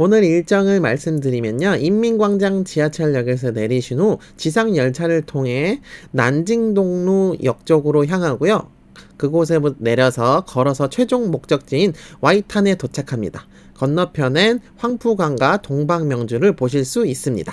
오늘 일정을 말씀드리면요. 인민광장 지하철역에서 내리신 후 지상 열차를 통해 난징동로 역 쪽으로 향하고요. 그곳에 내려서 걸어서 최종 목적지인 와이탄에 도착합니다. 건너편엔 황푸강과 동방명주를 보실 수 있습니다.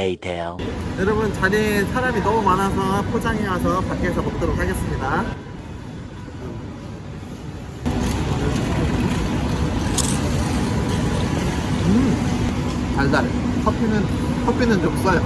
Later. 여러분 자리에 사람이 너무 많아서 포장해 와서 밖에서 먹도록 하겠습니다. 음, 달달해. 커피는 커피는 좀 써요.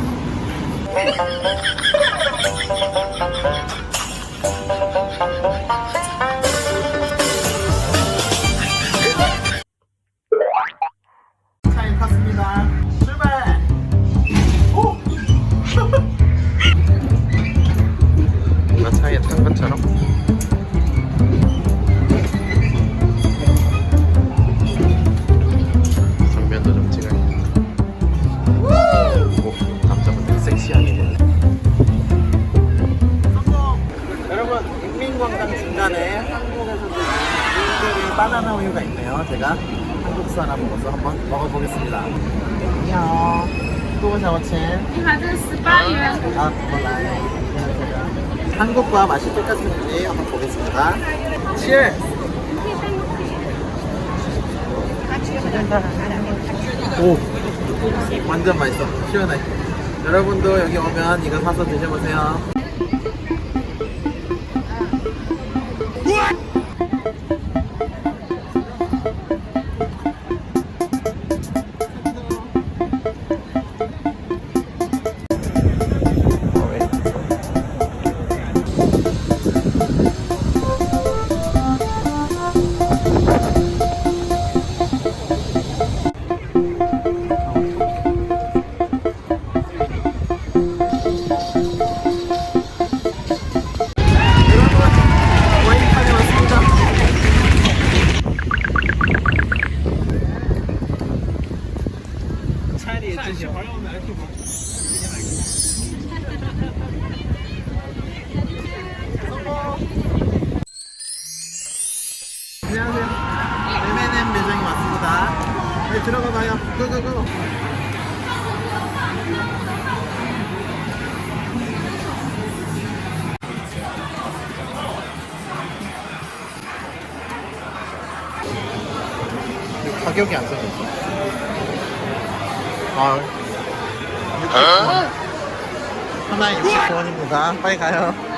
바나나 우유가 있네요 제가 한국 사람 먹어서 한번 먹어보겠습니다 안녕 多少钱？一盘这是十八元， 아, 몰라. 한국과 맛이 똑같은지 한번 보겠습니다. Cheers! 오, 완전 맛있어. 시원해. 여러분도 여기 오면 이거 사서 드셔보세요. 네, 들어가 봐요. 고고고. 가격이 안 써졌어. 아, 69원. 하나에 69원입니다. 빨리 가요.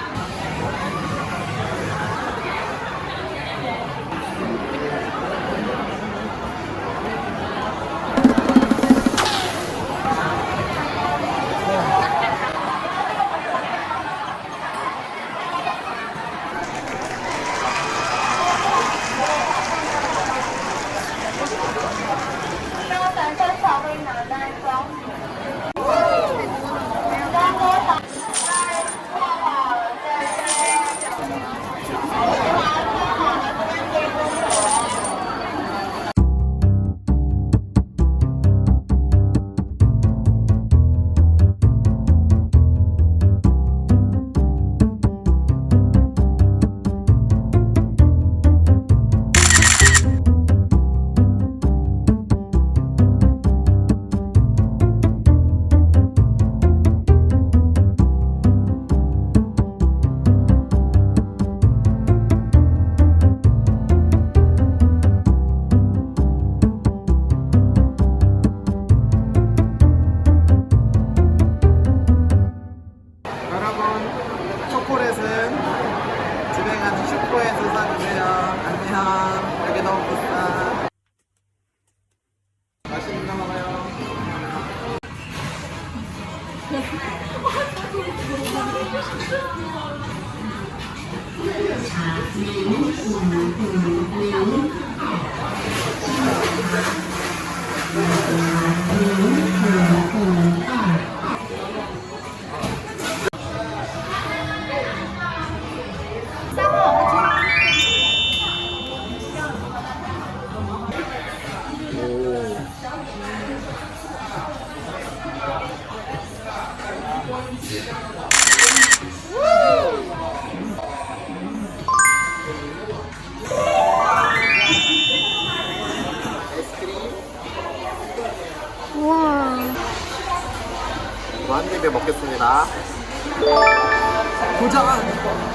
茶，柠，柠檬，柠檬。 우와. 한 입에 먹겠습니다. 도전!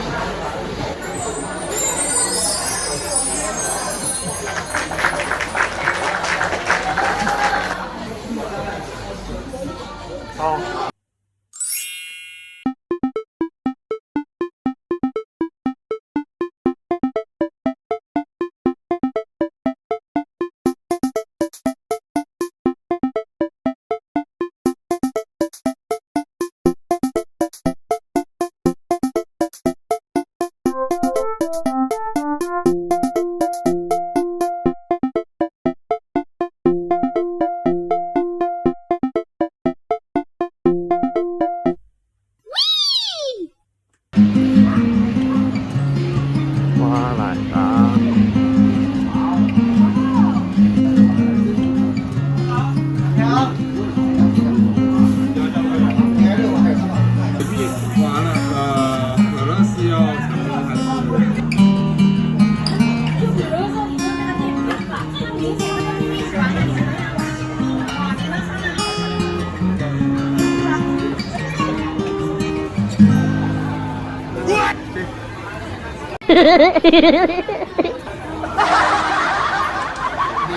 근데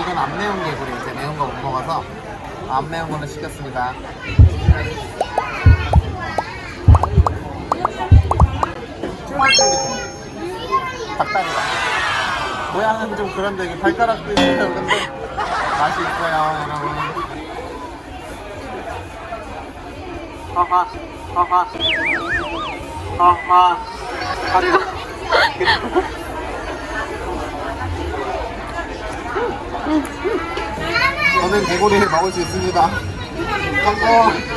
이건 안 매운 개구리. 이제 매운 거 못 먹어서 안 매운 걸로 시켰습니다. 닭다리가. 모양은 좀 그런데 발가락도 있어요. 근데 맛이 있어요, 여러분. 하하, 하하, 하하. 하하. 저는 개구리를 먹을 수 있습니다. 성공!